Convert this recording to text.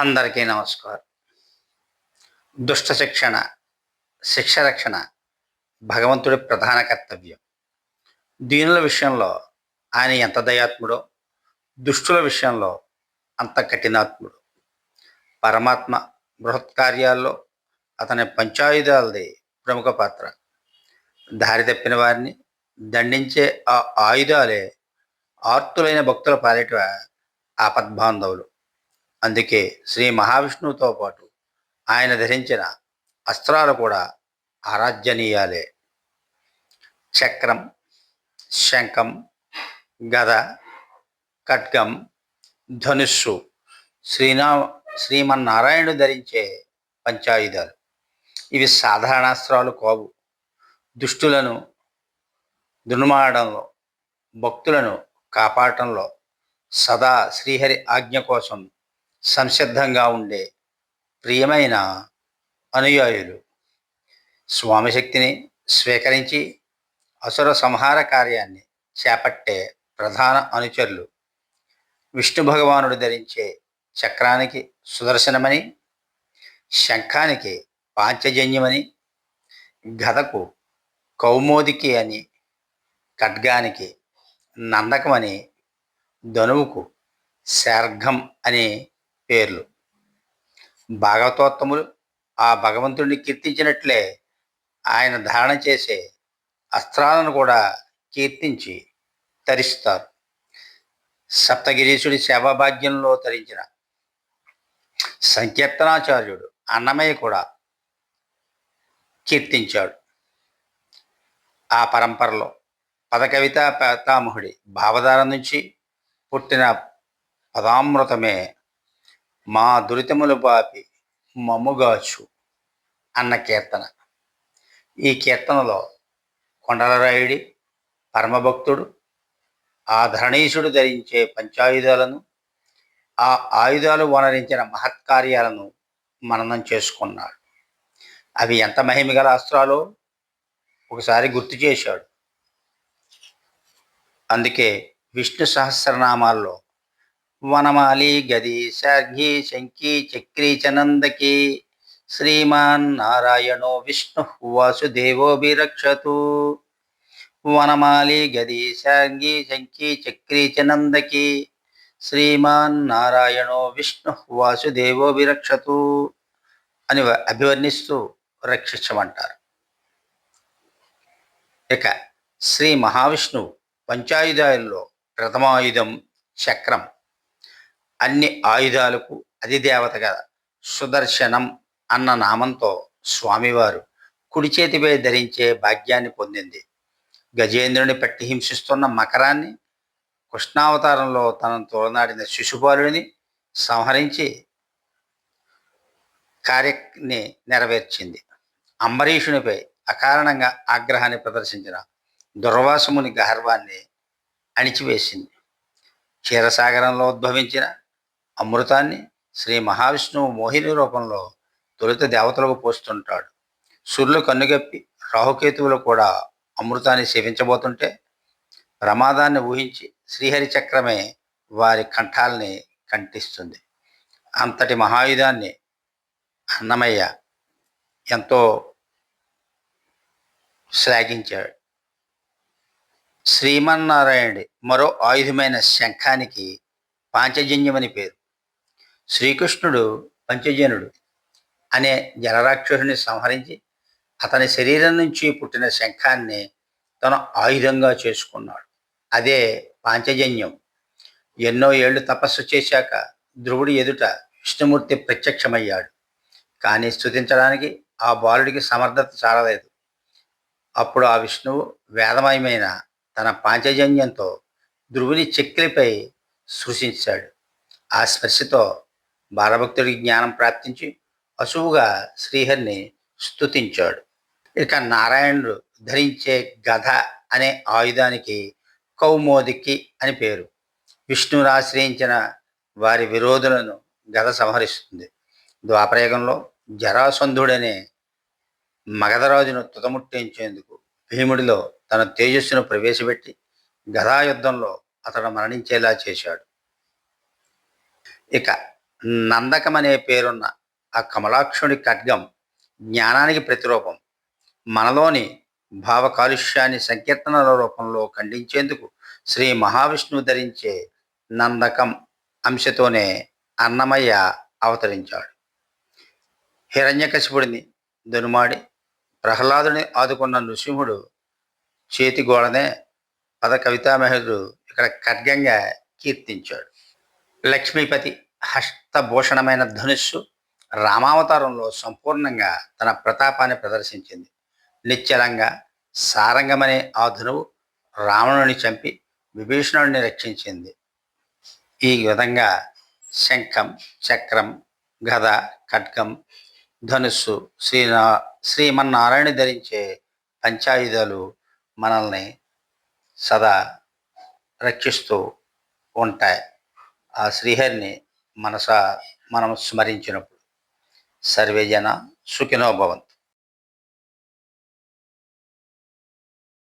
అందరికీ నమస్కారం. దుష్ట శిక్షణ శిక్ష రక్షణ భగవంతుడి ప్రధాన కర్తవ్యం. దీనుల విషయంలో ఆయన ఎంత దయాత్ముడో దుష్టుల విషయంలో అంత కఠినాత్ముడు. పరమాత్మ బృహత్ కార్యాల్లో అతని పంచాయుధాలది ప్రముఖ పాత్ర. దారి తప్పిన వారిని దండించే ఆ ఆయుధాలే ఆర్తులైన భక్తుల పాలిట ఆపద్బాంధవులు. అందుకే శ్రీ మహావిష్ణువుతో పాటు ఆయన ధరించిన అస్త్రాలు కూడా ఆరాధ్యనీయాలే. చక్రం శంఖం గద ఖడ్గం ధనుస్సు శ్రీనా శ్రీమన్నారాయణుడు ధరించే పంచాయుధాలు. ఇవి సాధారణ అస్త్రాలు కావు. దుష్టులను దుర్మాడంలో భక్తులను కాపాడటంలో సదా శ్రీహరి ఆజ్ఞ కోసం సంసిద్ధంగా ఉండే ప్రియమైన అనుయాయులు. స్వామి శక్తిని స్వీకరించి అసుర సంహార కార్యాన్ని చేపట్టే ప్రధాన అనుచరులు. విష్ణు భగవానుడు ధరించే చక్రానికి సుదర్శనమని శంఖానికి పాంచజన్యమని గదకు కౌమోదికి అని ఖడ్గానికి నందకమని ధనువుకు శార్ఘం అనే పేర్లు. భాగవతోత్తములు ఆ భగవంతుడిని కీర్తించినట్లే ఆయన ధారణ చేసే అస్త్రాలను కూడా కీర్తించి తరిస్తారు. సప్తగిరీశుడి సేవాభాగ్యంలో తరించిన సంకీర్తనాచార్యుడు అన్నమయ్య కూడా కీర్తించాడు. ఆ పరంపరలో పదకవిత పితామహుడి భావధార నుంచి పుట్టిన పదామృతమే మా దురితములు పాపి మమ్ముగాచు అన్న కీర్తన. ఈ కీర్తనలో కొండలరాయుడి పరమభక్తుడు ఆ ధరణీశుడు ధరించే పంచాయుధాలను ఆ ఆయుధాలు వనరించిన మహత్కార్యాలను మననం చేసుకున్నాడు. అవి ఎంత మహిమగల అస్త్రాలో ఒకసారి గుర్తు చేశాడు. అందుకే విష్ణు సహస్రనామాల్లో వనమాలి గది శార్ఘి శంఖి చక్రీ చనందకి శ్రీమాన్ నారాయణో విష్ణు వాసుదేవోభిరక్షతు వనమాలి గది శార్ఘి శంఖి చక్రీ చనందకి శ్రీమాన్ నారాయణో విష్ణు వాసుదేవోభిరక్షతు అని అభివర్ణిస్తూ రక్షించమంటారు. ఇక శ్రీ మహావిష్ణువు పంచాయుధాయుల్లో ప్రథమాయుధం చక్రం. అన్ని ఆయుధాలకు అధిదేవతగా సుదర్శనం అన్న నామంతో స్వామివారు కుడి చేతిపై ధరించే భాగ్యాన్ని పొందింది. గజేంద్రుని పట్టి హింసిస్తున్న మకరాన్ని కృష్ణావతారంలో తనను తోలనాడిన శిశుపాలుడిని సంహరించి కార్యని నెరవేర్చింది. అంబరీషునిపై అకారణంగా ఆగ్రహాన్ని ప్రదర్శించిన దుర్వాసముని గర్వాన్ని అణిచివేసింది. క్షీరసాగరంలో ఉద్భవించిన అమృతాన్ని శ్రీ మహావిష్ణువు మోహిని రూపంలో తొలుత దేవతలకు పోస్తుంటాడు. సూర్యులు కన్నుగప్పి రాహుకేతువులు కూడా అమృతాన్ని సేవించబోతుంటే ప్రమాదాన్ని ఊహించి శ్రీహరి చక్రమే వారి కంఠాలని కంటిస్తుంది. అంతటి మహాయుధాన్ని అన్నమయ్య ఎంతో శ్లాఘించాడు. శ్రీమన్నారాయణుడి మరో ఆయుధమైన శంఖానికి పాంచజన్యమని పేరు. శ్రీకృష్ణుడు పంచజనుడు అనే జలరాక్షసుని సంహరించి అతని శరీరం నుంచి పుట్టిన శంఖాన్ని తన ఆయుధంగా చేసుకున్నాడు. అదే పాంచజన్యం. ఎన్నో ఏళ్ళు తపస్సు చేశాక ధ్రువుడి ఎదుట విష్ణుమూర్తి ప్రత్యక్షమయ్యాడు. కానీ స్థుతించడానికి ఆ బాలుడికి సమర్థత చాలలేదు. అప్పుడు ఆ విష్ణువు వేదమయమైన తన పాంచజన్యంతో ధ్రువుని చక్రిపై సృశించాడు ఆ స్పర్శతో బాలభక్తుడికి జ్ఞానం ప్రాప్తించి అసువుగా శ్రీహరిని స్తుతించాడు. ఇక నారాయణుడు ధరించే గధ అనే ఆయుధానికి కౌమోదికి అని పేరు. విష్ణువును ఆశ్రయించిన వారి విరోధులను గద సంహరిస్తుంది. ద్వాపరయుగంలో జరాసంధుడనే మగధరాజును తుతముట్టించేందుకు భీముడిలో తన తేజస్సును ప్రవేశపెట్టి గదాయుద్ధంలో అతడు మరణించేలా చేశాడు. ఇక నందకం అనే పేరున్న ఆ కమలాక్షుడి ఖడ్గం జ్ఞానానికి ప్రతిరూపం. మనలోని భావ కాలుష్యాన్ని సంకీర్తనల రూపంలో ఖండించేందుకు శ్రీ మహావిష్ణువు ధరించే నందకం అంశతోనే అన్నమయ్య అవతరించాడు. హిరణ్యకశిపుడిని దునుమాడి ప్రహ్లాదుని ఆదుకున్న నృసింహుడు చేతి గోడనే పద కవితామహుడు ఇక్కడ ఖడ్గంగా కీర్తించాడు. లక్ష్మీపతి హస్తభూషణమైన ధనుస్సు రామావతారంలో సంపూర్ణంగా తన ప్రతాపాన్ని ప్రదర్శించింది. నిశ్చలంగా సారంగమనే ఆ ధనువు రావణుని చంపి విభీషణుడిని రక్షించింది. ఈ విధంగా శంఖం చక్రం గద ఖడ్గం ధనుస్సు శ్రీనా శ్రీమన్నారాయణ ధరించే పంచాయుధాలు మనల్ని సదా రక్షిస్తూ ఉంటాయి. ఆ శ్రీహరిని మనస మనం స్మరించినప్పుడు. సర్వేజన సుఖినో భవంతు.